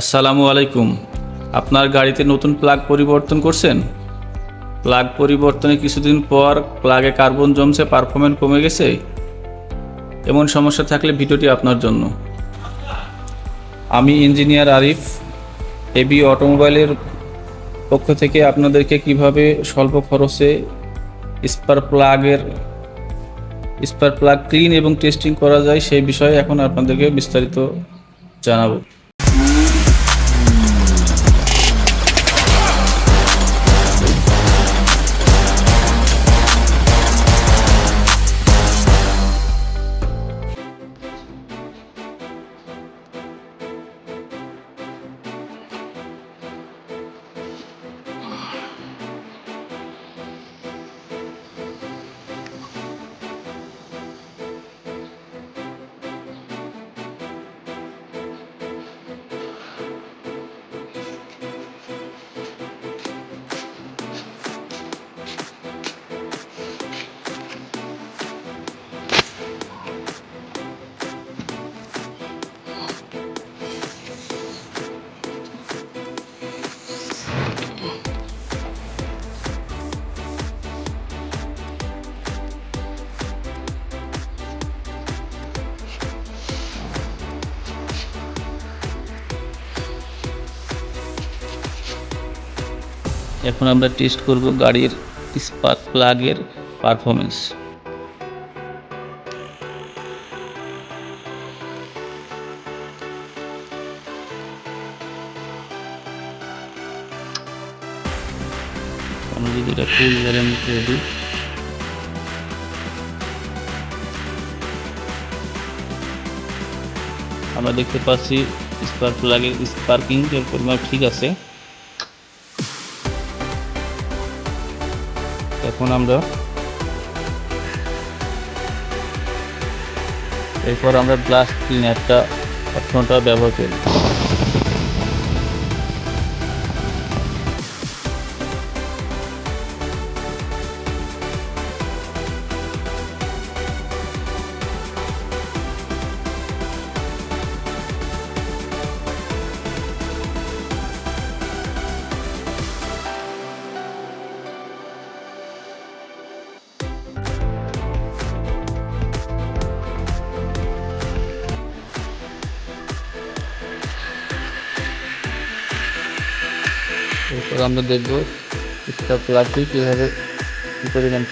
আসসালামু আলাইকুম। আপনার গাড়িতে নতুন প্লাগ পরিবর্তন করছেন? প্লাগ পরিবর্তনে কিছুদিন পর প্লাগে কার্বন জমছে পারফরমেন্স কমে গেছে। এমন সমস্যা থাকলে ভিডিওটি আপনার জন্য। আমি ইঞ্জিনিয়ার আরিফ এবি অটোমোবাইলের পক্ষ থেকে আপনাদেরকে কীভাবে স্বল্প খরচে স্পার প্লাগের, স্পার প্লাগ ক্লিন এবং টেস্টিং করা যায় সেই বিষয়ে এখন আপনাদেরকে বিস্তারিত জানাব। এখন আমরা টেস্ট করব গাড়ির স্পার্ক প্লাগের পারফরমেন্স আমরা যদি এটা ফুল আমরা দেখতে পাচ্ছি স্পার্ক প্লাগের স্পার্কিং এর পরিমাণ ঠিক আছে। এখন আমরা এরপর আমরা গ্লাস ক্লিনারটা অপশনটা ব্যবহার করি। এরপর আমরা দেখব। স্টার প্লাস্টিক কীভাবে কী পরিমাণ